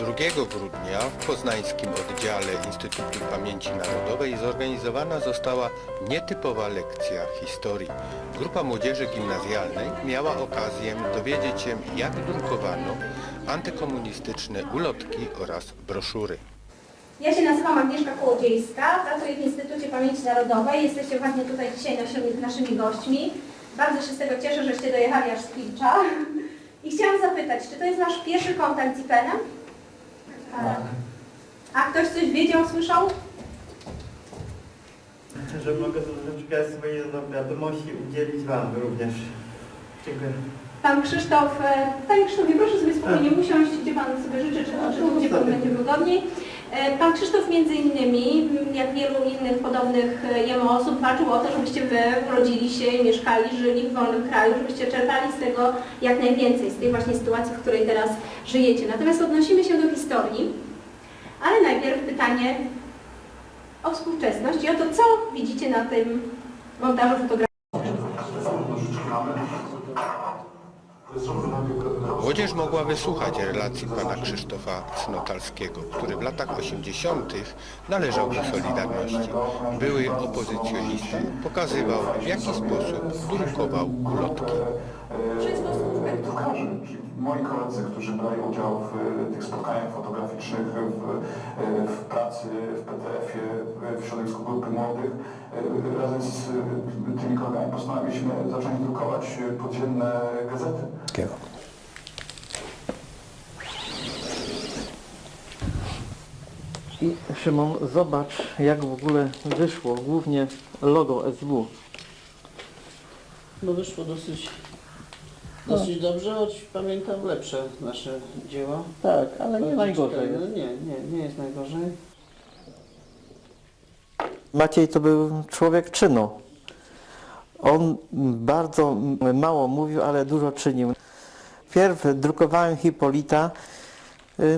2 grudnia w poznańskim oddziale Instytutu Pamięci Narodowej zorganizowana została nietypowa lekcja historii. Grupa młodzieży gimnazjalnej miała okazję dowiedzieć się, jak drukowano antykomunistyczne ulotki oraz broszury. Ja się nazywam Agnieszka Kołodziejska, pracuję w Instytucie Pamięci Narodowej. Jesteście właśnie tutaj dzisiaj naszymi, gośćmi. Bardzo się z tego cieszę, żeście dojechali aż z Pilcza. I chciałam zapytać, czy to jest Wasz pierwszy kontakt z IPN-em? A ktoś coś wiedział, słyszał? że mogę troszeczkę swojej no, wiadomości udzielić Wam również. Dziękuję. Pan Krzysztof, e, Panie Krzysztofie, proszę sobie spokojnie usiąść, gdzie Pan sobie życzy, czy, czy tu, gdzie Pan będzie wygodniej. E, Pan Krzysztof między innymi, jak wielu innych podobnych e, jemu osób, walczył o to, żebyście Wy urodzili się, mieszkali, żyli w wolnym kraju, żebyście czerpali z tego jak najwięcej, z tej właśnie sytuacji, w której teraz żyjecie. Natomiast odnosimy się do historii, ale najpierw pytanie o współczesność i o to, co widzicie na tym montażu fotograficznym. Młodzież mogła wysłuchać relacji pana Krzysztofa Cnotalskiego, który w latach 80. należał do Solidarności. Były opozycjonista pokazywał, w jaki sposób drukował ulotki. moi koledzy, którzy brali udział w e, tych spotkaniach fotograficznych, w, e, w pracy w PDF-ie, w środowisku grupy młodych, e, razem z tymi kolegami postanowiliśmy zacząć drukować podziemne gazety. I Szymon, zobacz jak w ogóle wyszło, głównie logo SW. No wyszło dosyć, dosyć dobrze, choć pamiętam lepsze nasze dzieła. Tak, ale nie najgorzej No jest. nie, nie, nie jest najgorzej. Maciej to był człowiek czynu. On bardzo mało mówił, ale dużo czynił. Pierw drukowałem Hipolita,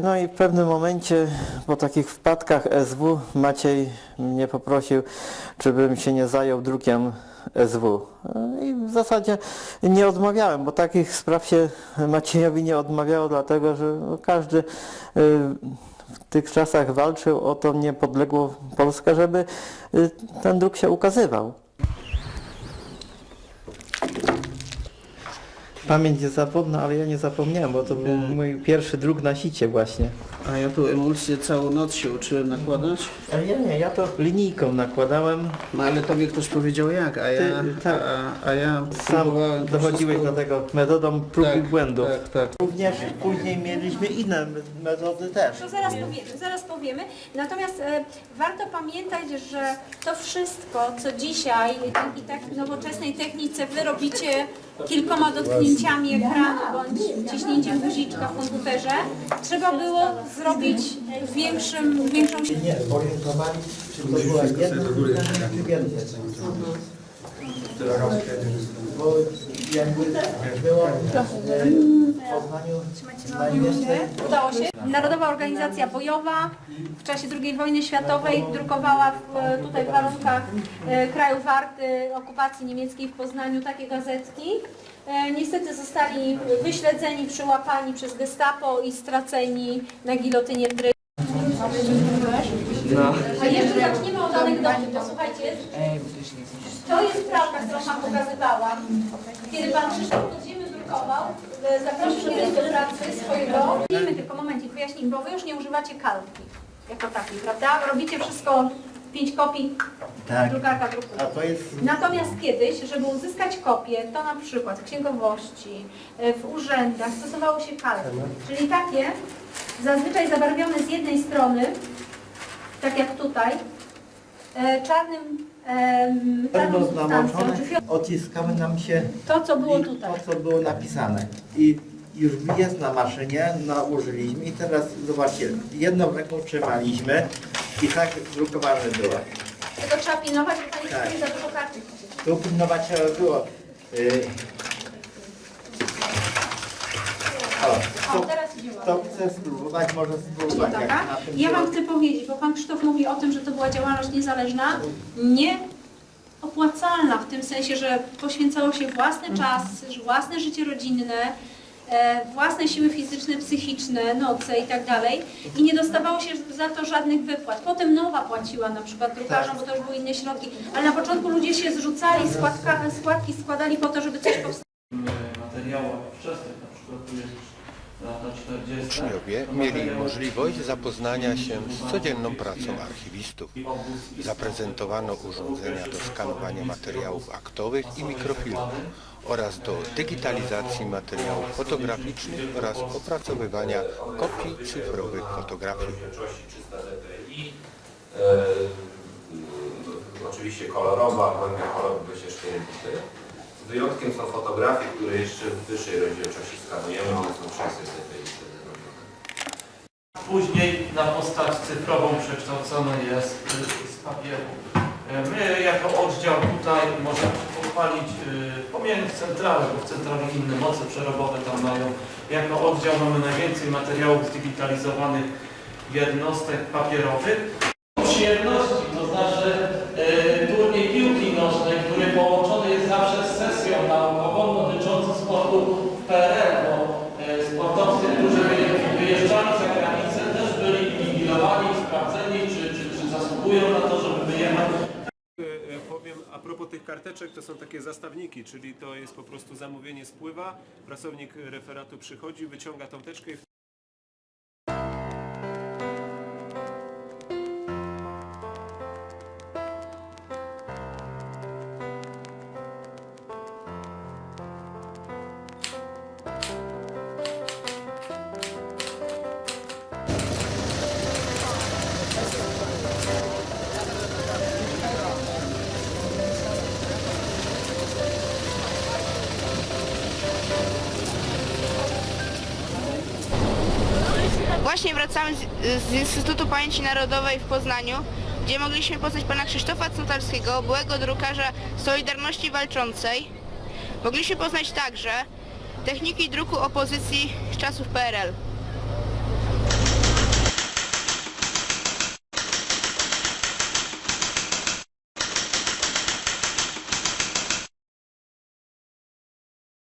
no i w pewnym momencie po takich wpadkach SW Maciej mnie poprosił, czy bym się nie zajął drukiem SW. I w zasadzie nie odmawiałem, bo takich spraw się Maciejowi nie odmawiało, dlatego że każdy y, w tych czasach walczył o tą niepodległą Polskę, żeby y, ten druk się ukazywał. Pamięć jest zawodna, ale ja nie zapomniałem, bo to był mój pierwszy druk na sicie właśnie. A ja tu emulsję całą noc się uczyłem nakładać. Ale ja nie, ja to linijką nakładałem. No ale tobie ktoś powiedział jak, a ja, Ty- tak. a, a ja Sam próbowałem to dochodziłeś wszystko- do tego metodą prób i tak, błędów. Tak, tak. Również później mieliśmy inne metody też. To zaraz powiemy, zaraz powiemy. Natomiast e, warto pamiętać, że to wszystko, co dzisiaj i tak nowoczesnej technice wy robicie kilkoma dotknięciami ekranu bądź ciśnięciem guziczka w komputerze, trzeba było zrobić większym, większą Nie, czy to była jedna druga, czy więcej. Udało się. Narodowa Organizacja Bojowa w czasie II wojny światowej drukowała w, tutaj w warunkach e, kraju warty okupacji niemieckiej w Poznaniu takie gazetki. E, Niestety zostali wyśledzeni, przyłapani przez gestapo i straceni na gilotynie w Dresdzie. A jeszcze zaczniemy od anegdoty. Posłuchajcie, to jest prawda, którą Wam pokazywałam. Kiedy Pan Krzysztof podziemny drukował, e, zaprosił kiedyś do pracy swojego. Wyjaśnijmy tylko momencik, wyjaśnijmy, bo Wy już nie używacie kalki jako takiej, prawda? Robicie wszystko, pięć kopii, Tak. drukarka A drukuje. to jest Natomiast kiedyś, żeby uzyskać kopię, to na przykład w księgowości, e, w urzędach stosowało się kalki. Czyli takie, zazwyczaj zabarwione z jednej strony, tak jak tutaj, e, czarnym, czarną pewno namoczone, odciskały nam się to co było i tutaj. to, co było napisane. I już jest na maszynie, nałożyliśmy i teraz zobaczcie, jedną ręką trzymaliśmy i tak drukowane było. Tylko trzeba pilnować, bo Tak. nie za dużo kartek. Tu pilnować trzeba było. Yy. O, O, teraz. Kto chce spróbować, może spróbować. jak Dobra. na tym Ja Wam chcę powiedzieć, bo Pan Krzysztof mówi o tym, że to była działalność niezależna, nie opłacalna w tym sensie, że poświęcało się własny czas, własne życie rodzinne, e, własne siły fizyczne, psychiczne, noce i tak dalej i nie dostawało się za to żadnych wypłat. Potem Nowa płaciła na przykład drukarzom, bo to już były inne środki, ale na początku ludzie się zrzucali, składka, składki składali po to, żeby coś powstało. materiałach wczesnych, na przykład tu jest lata 40. Uczniowie mieli możliwość zapoznania się z codzienną pracą archiwistów. Zaprezentowano urządzenia do skanowania materiałów aktowych i mikrofilmów oraz do digitalizacji materiałów fotograficznych oraz opracowywania kopii cyfrowych fotografii. większości 300 dpi. Oczywiście kolorowa, głębia kolor 24 bity. Wyjątkiem są fotografie, które jeszcze w wyższej rozdzielczości skanujemy, one są 600 dpi wtedy robione. Później na postać cyfrową przekształcony jest y, z papieru. Y, My jako oddział tutaj możemy pochwalić, y, pomijając centralę, bo w centrali inne moce przerobowe tam mają. Jako oddział mamy najwięcej materiałów zdigitalizowanych jednostek papierowych. Przyjemności, to znaczy y, turniej piłki nożnej, który połączony jest zawsze z sesją naukową dotyczącą sportu w PRL, bo y, sportowcy, którzy wyje- wyjeżdżali za granicę, też byli inwigilowani, sprawdzeni, czy, czy, czy zasługują na to, żeby wyjechać. E, Powiem, a propos tych karteczek, to są takie zastawniki, czyli to jest po prostu zamówienie spływa, pracownik referatu przychodzi, wyciąga tą teczkę i Właśnie wracamy z, z Instytutu Pamięci Narodowej w Poznaniu, gdzie mogliśmy poznać pana Krzysztofa Cnotarskiego, byłego drukarza Solidarności Walczącej. Mogliśmy poznać także techniki druku opozycji z czasów PRL.